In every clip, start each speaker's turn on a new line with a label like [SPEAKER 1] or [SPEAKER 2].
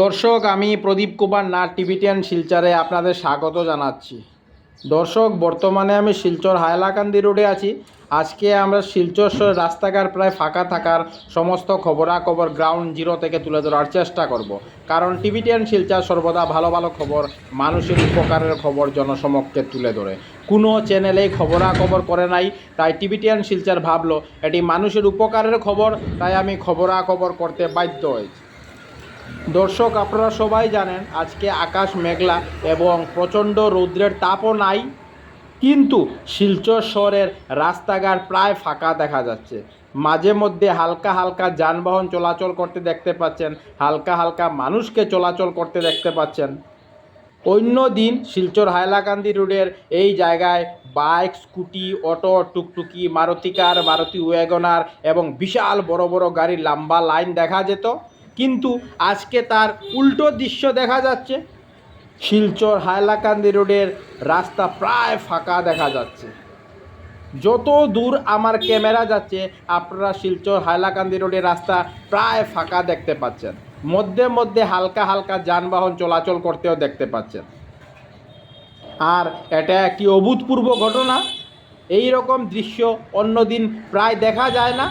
[SPEAKER 1] দর্শক, আমি প্রদীপ কুমার, নাট টিভিটিয়ান শিলচরে আপনাদের স্বাগত জানাচ্ছি। দর্শক, বর্তমানে আমি শিলচর হায়লাকান্দি রোডে আছি। আজকে আমরা শিলচর রাস্তাঘাট প্রায় ফাঁকা থাকার সমস্ত খবরাখবর গ্রাউন্ড জিরো থেকে তুলে ধরার চেষ্টা করব। কারণ টিভিটিয়ান শিলচর সর্বদা ভালো ভালো খবর, মানুষের উপকারের খবর জনসমক্ষে তুলে ধরে। কোনো চ্যানেলেই খবরাখবর করে নাই, তাই টিভিটিয়ান শিলচর ভাবলো, এটি মানুষের উপকারের খবর, তাই আমি খবরাখবর করতে বাধ্য হয়েছি। দর্শক, আপনারা সবাই জানেন আজকে আকাশ মেঘলা এবং প্রচণ্ড রৌদ্রের তাপও নাই, কিন্তু শিলচর শহরের রাস্তাঘাট প্রায় ফাঁকা দেখা যাচ্ছে। মাঝে মধ্যে হালকা হালকা যানবাহন চলাচল করতে দেখতে পাচ্ছেন, হালকা হালকা মানুষকে চলাচল করতে দেখতে পাচ্ছেন। অন্য দিন শিলচর হাইলাকান্দি রোডের এই জায়গায় বাইক, স্কুটি, অটো, টুকটুকি, মারুতি কার, মারুতি ওয়াগনার এবং বিশাল বড় বড় গাড়ির লম্বা লাইন দেখা যেত। কিন্তু আজকে তার উল্টো দৃশ্য দেখা যাচ্ছে। শিলচর হাইলাকান্দি রোডের রাস্তা প্রায় ফাঁকা দেখা যাচ্ছে। যত দূর আমার ক্যামেরা যাচ্ছে, আপনারা শিলচর হাইলাকান্দি রোডের রাস্তা প্রায় ফাঁকা দেখতে পাচ্ছেন। মধ্যে মধ্যে হালকা হালকা যানবাহন চলাচল করতেও দেখতে পাচ্ছেন। আর এটা একটি অভূতপূর্ব ঘটনা। এই রকম দৃশ্য অন্যদিন প্রায় দেখা যায় না।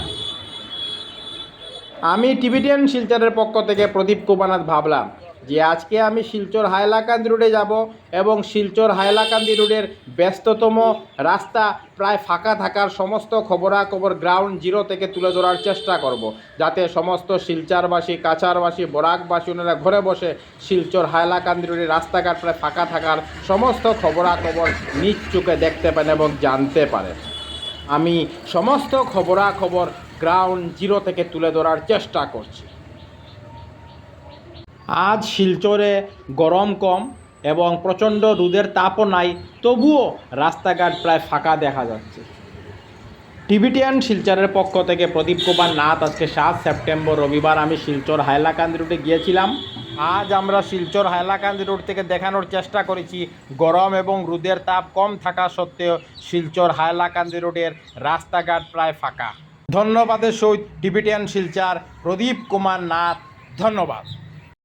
[SPEAKER 1] আমি টিভিটিয়ান শিলচরের পক্ষ থেকে প্রদীপ কুমারনাথ ভাবলাম যে আজকে আমি শিলচর হাইলাকান্দি রোডে যাব এবং শিলচর হাইলাকান্দি রোডের ব্যস্ততম রাস্তা প্রায় ফাঁকা থাকার সমস্ত খবরাখবর গ্রাউন্ড জিরো থেকে তুলে ধরার চেষ্টা করব, যাতে সমস্ত শিলচারবাসী কাছারবাসী বরাকবাসী ওনারা ঘরে বসে শিলচর হাইলাকান্দি রোডের রাস্তাঘাট প্রায় ফাঁকা থাকার সমস্ত খবরাখবর নিজ চোখে দেখতে পান এবং জানতে পারেন। আমি সমস্ত খবরাখবর গ্রাউন্ড জিরো থেকে তুলে ধরার চেষ্টা করছি। আজ শিলচরে গরম কম এবং প্রচণ্ড রোদের তাপও নাই, তবুও রাস্তাঘাট প্রায় ফাঁকা দেখা যাচ্ছে। টিভিটিয়ান শিলচরের পক্ষ থেকে প্রদীপ কুমার নাথ আজকে সাত সেপ্টেম্বর রবিবার আমি শিলচর হাইলাকান্দি রোডে গিয়েছিলাম। আজ আমরা শিলচর হাইলাকান্দি রোড থেকে দেখানোর চেষ্টা করেছি, গরম এবং রোদের তাপ কম থাকা সত্ত্বেও শিলচর হাইলাকান্দি রোডের রাস্তাঘাট প্রায় ফাঁকা। ধন্যবাদের সহিত টিভিটিয়ান শিলচার প্রদীপ কুমার নাথ ধন্যবাদ।